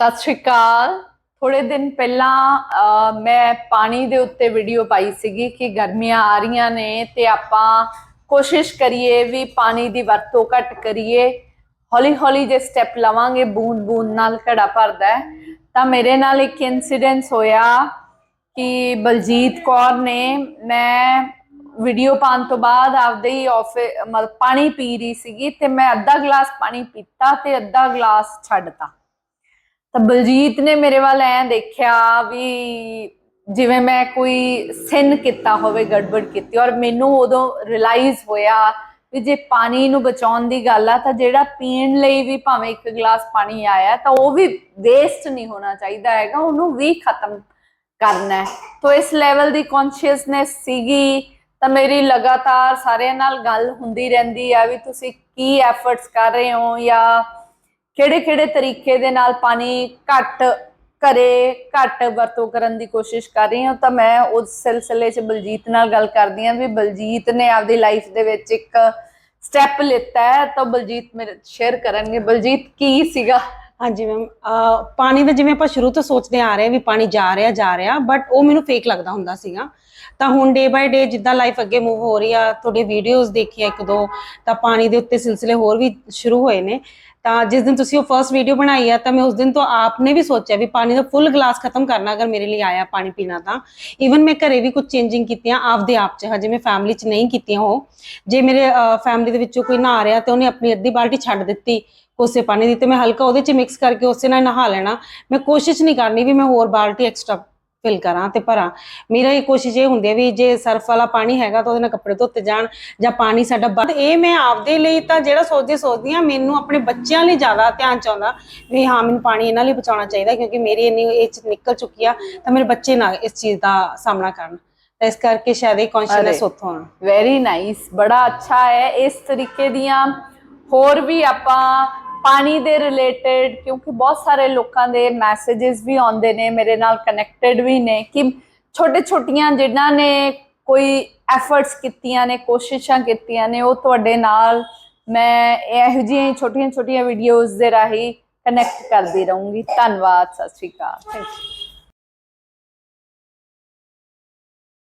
ਸਤਿ ਸ਼੍ਰੀ ਅਕਾਲ। ਥੋੜੇ ਦਿਨ ਪਹਿਲਾਂ ਮੈਂ ਪਾਣੀ ਦੇ ਉੱਤੇ ਵੀਡੀਓ ਪਾਈ ਸੀਗੀ ਕਿ ਗਰਮੀਆਂ ਆ ਰਹੀਆਂ ਨੇ ਤੇ ਆਪਾਂ ਕੋਸ਼ਿਸ਼ ਕਰੀਏ ਵੀ ਪਾਣੀ ਦੀ ਵਰਤੋਂ ਘੱਟ ਕਰੀਏ। ਹੌਲੀ ਹੌਲੀ ਜੇ ਸਟੈਪ ਲਵਾਂਗੇ ਬੂੰਦ ਬੂੰਦ ਨਾਲ ਘੜਾ ਭਰਦਾ ਤਾਂ ਮੇਰੇ ਨਾਲ ਇੱਕ ਇਨਸੀਡੈਂਸ ਹੋਇਆ ਕਿ ਬਲਜੀਤ ਕੌਰ ਨੇ ਮੈਂ ਵੀਡੀਓ ਪਾਉਣ ਤੋਂ ਬਾਅਦ ਆਪਦੇ ਹੀ ਆਫਿਸ ਮਤਲਬ ਪਾਣੀ ਪੀ ਰਹੀ ਸੀਗੀ ਤੇ ਮੈਂ ਅੱਧਾ ਗਲਾਸ ਪਾਣੀ ਪੀਤਾ ਤੇ ਅੱਧਾ ਗਲਾਸ ਛੱਡਤਾ। ਤਾਂ ਬਲਜੀਤ ਨੇ ਮੇਰੇ ਵੱਲ ਐ ਦੇਖਿਆ ਵੀ ਜਿਵੇਂ ਮੈਂ ਕੋਈ ਸਿਨ ਕੀਤਾ ਹੋਵੇ, ਗੜਬੜ ਕੀਤੀ, ਔਰ ਮੈਨੂੰ ਉਦੋਂ ਰਿਅਲਾਈਜ਼ ਹੋਇਆ ਵੀ ਜੇ ਪਾਣੀ ਨੂੰ ਬਚਾਉਣ ਦੀ ਗੱਲ ਆ, ਤਾਂ ਜਿਹੜਾ ਪੀਣ ਲਈ ਵੀ ਭਾਵੇਂ ਇੱਕ ਗਲਾਸ ਪਾਣੀ ਆਇਆ, ਤਾਂ ਉਹ ਵੀ ਵੇਸਟ ਨਹੀਂ ਹੋਣਾ ਚਾਹੀਦਾ ਹੈਗਾ, ਉਹਨੂੰ ਵੀ ਖਤਮ ਕਰਨਾ ਹੈ। ਤਾਂ ਇਸ ਲੈਵਲ ਦੀ ਕੌਨਸ਼ੀਅਸਨੈਸ ਸੀਗੀ, ਤਾਂ ਮੇਰੀ ਲਗਾਤਾਰ ਸਾਰਿਆਂ ਨਾਲ ਗੱਲ ਹੁੰਦੀ ਰਹਿੰਦੀ ਆ ਵੀ ਤੁਸੀਂ ਕੀ ਐਫਰਟਸ ਕਰ ਰਹੇ ਹੋ ਜਾਂ ਕਿਹੜੇ ਕਿਹੜੇ ਤਰੀਕੇ ਦੇ ਨਾਲ ਪਾਣੀ ਘੱਟ ਘਰੇ ਘੱਟ ਵਰਤੋਂ ਕਰਨ ਦੀ ਕੋਸ਼ਿਸ਼ ਕਰ ਰਹੀ ਹਾਂ, ਤਾਂ ਮੈਂ ਉਸ ਸਿਲਸਿਲੇ 'ਚ ਬਲਜੀਤ ਨਾਲ ਗੱਲ ਕਰਦੀ ਹਾਂ ਵੀ ਬਲਜੀਤ ਨੇ ਆਪਦੀ ਲਾਈਫ ਦੇ ਵਿੱਚ ਇੱਕ ਸਟੈਪ ਲਿੱਤਾ ਹੈ, ਤਾਂ ਬਲਜੀਤ ਮੇਰੇ ਸ਼ੇਅਰ ਕਰਨਗੇ। ਬਲਜੀਤ, ਕੀ ਸੀਗਾ? ਹਾਂਜੀ ਮੈਮ ਪਾਣੀ ਦਾ ਜਿਵੇਂ ਆਪਾਂ ਸ਼ੁਰੂ ਤੋਂ ਸੋਚਦੇ ਆ ਰਹੇ ਹਾਂ ਵੀ ਪਾਣੀ ਜਾ ਰਿਹਾ ਜਾ ਰਿਹਾ ਬਟ ਉਹ ਮੈਨੂੰ ਫੇਕ ਲੱਗਦਾ ਹੁੰਦਾ ਸੀਗਾ। ਤਾਂ ਹੁਣ ਡੇ ਬਾਏ ਡੇ ਜਿੱਦਾਂ ਲਾਈਫ ਅੱਗੇ ਮੂਵ ਹੋ ਰਹੀ ਆ, ਤੁਹਾਡੇ ਵੀਡੀਓਜ਼ ਦੇਖੀਆਂ ਇੱਕ ਦੋ, ਤਾਂ ਪਾਣੀ ਦੇ ਉੱਤੇ ਸਿਲਸਿਲੇ ਹੋਰ ਵੀ ਸ਼ੁਰੂ ਹੋਏ ਨੇ। ਤਾਂ ਜਿਸ ਦਿਨ ਤੁਸੀਂ ਉਹ ਫਰਸਟ ਵੀਡੀਓ ਬਣਾਈ ਆ, ਤਾਂ ਮੈਂ ਉਸ ਦਿਨ ਤੋਂ ਆਪਨੇ ਵੀ ਸੋਚਿਆ ਵੀ ਪਾਣੀ ਦਾ ਫੁੱਲ ਗਲਾਸ ਖਤਮ ਕਰਨਾ ਅਗਰ ਮੇਰੇ ਲਈ ਆਇਆ ਪਾਣੀ ਪੀਣਾ ਤਾਂ। ਇਵਨ ਮੈਂ ਘਰੇ ਵੀ ਕੁਝ ਚੇਂਜਿੰਗ ਕੀਤੀਆਂ ਆਪਦੇ ਆਪ ਚ, ਹਜੇ ਮੈਂ ਫੈਮਿਲੀ ਚ ਨਹੀਂ ਕੀਤੀਆਂ ਉਹ। ਜੇ ਮੇਰੇ ਫੈਮਿਲੀ ਦੇ ਵਿੱਚੋਂ ਕੋਈ ਨਹਾ ਰਿਹਾ ਤੇ ਉਹਨੇ ਆਪਣੀ ਅੱਧੀ ਬਾਲਟੀ ਛੱਡ ਦਿੱਤੀ ਕੋਸੇ ਪਾਣੀ ਦੀ ਤੇ ਮੈਂ ਹਲਕਾ ਉਹਦੇ ਚ ਮਿਕਸ ਕਰਕੇ ਉਸੇ ਨਾਲ ਨਹਾ ਲੈਣਾ। ਮੈਂ ਕੋਸ਼ਿਸ਼ ਨਹੀਂ ਕਰਨੀ ਵੀ ਮੈਂ ਹੋਰ ਬਾਲਟੀ ਐਕਸਟਰਾ ਫਿਲ ਕਰਾਂ ਤੇ ਭਰਾਂ। ਮੇਰਾ ਇਹ ਕੋਸ਼ਿਸ਼ ਇਹ ਹੁੰਦੀ ਹੈ ਵੀ ਜੇ ਸਰਫ ਵਾਲਾ ਪਾਣੀ ਹੈਗਾ ਤਾਂ ਉਹਦੇ ਨਾਲ ਕੱਪੜੇ ਧੋਤੇ ਜਾਣ ਜਾਂ ਪਾਣੀ ਸਾਡਾ ਬਟ ਇਹ ਮੈਂ ਆਪਦੇ ਲਈ ਤਾਂ ਜਿਹੜਾ ਸੋਚਦੀ ਸੋਚਦੀ ਆ ਮੈਨੂੰ ਆਪਣੇ ਬੱਚਿਆਂ ਲਈ ਜ਼ਿਆਦਾ ਧਿਆਨ ਚਾਹੁੰਦਾ ਵੀ ਹਾਂ ਮੈਨੂੰ ਪਾਣੀ ਇਹਨਾਂ ਲਈ ਬਚਾਉਣਾ ਚਾਹੀਦਾ ਕਿਉਂਕਿ ਮੇਰੀ ਇੰਨੀ ਏਜ ਨਿਕਲ ਚੁੱਕੀ ਆ ਤਾਂ ਮੇਰੇ ਬੱਚੇ ਨਾ ਇਸ ਚੀਜ਼ ਦਾ ਸਾਹਮਣਾ ਕਰਨ। ਤਾਂ ਇਸ ਕਰਕੇ ਸ਼ਾਇਦ ਇਹ ਕੌਨਸ਼ੀਅਸਨੈਸ ਅਰੇ। ਉੱਥੋਂ ਆ। ਵੈਰੀ ਨਾਈਸ ਬੜਾ ਅੱਛਾ ਹੈ। ਇਸ ਤਰੀਕੇ ਦੀਆਂ ਹੋਰ ਵੀ ਆਪਾਂ ਪਾਣੀ ਦੇ ਰਿਲੇਟਡ ਕਿਉਂਕਿ ਬਹੁਤ ਸਾਰੇ ਲੋਕਾਂ ਦੇ ਮੈਸੇजेस ਵੀ ਆਉਂਦੇ ਨੇ, ਮੇਰੇ ਨਾਲ ਕਨੈਕਟਡ ਵੀ ਨੇ, ਕਿ ਛੋਟੇ ਛੋਟੀਆਂ ਜਿਨ੍ਹਾਂ ਨੇ ਕੋਈ ਐਫਰਟਸ ਕੀਤੀਆਂ ਨੇ, ਕੋਸ਼ਿਸ਼ਾਂ ਕੀਤੀਆਂ ਨੇ, ਉਹ ਤੁਹਾਡੇ ਨਾਲ ਮੈਂ ਇਹੋ ਜਿਹੀਆਂ ਛੋਟੀਆਂ ਛੋਟੀਆਂ ਵੀਡੀਓਜ਼ ਦੇ ਰਾਹੀਂ ਕਨੈਕਟ ਕਰਦੀ ਰਹੂੰਗੀ। ਧੰਨਵਾਦ, ਸਤਿ ਸ਼੍ਰੀ ਅਕਾਲ। Thank you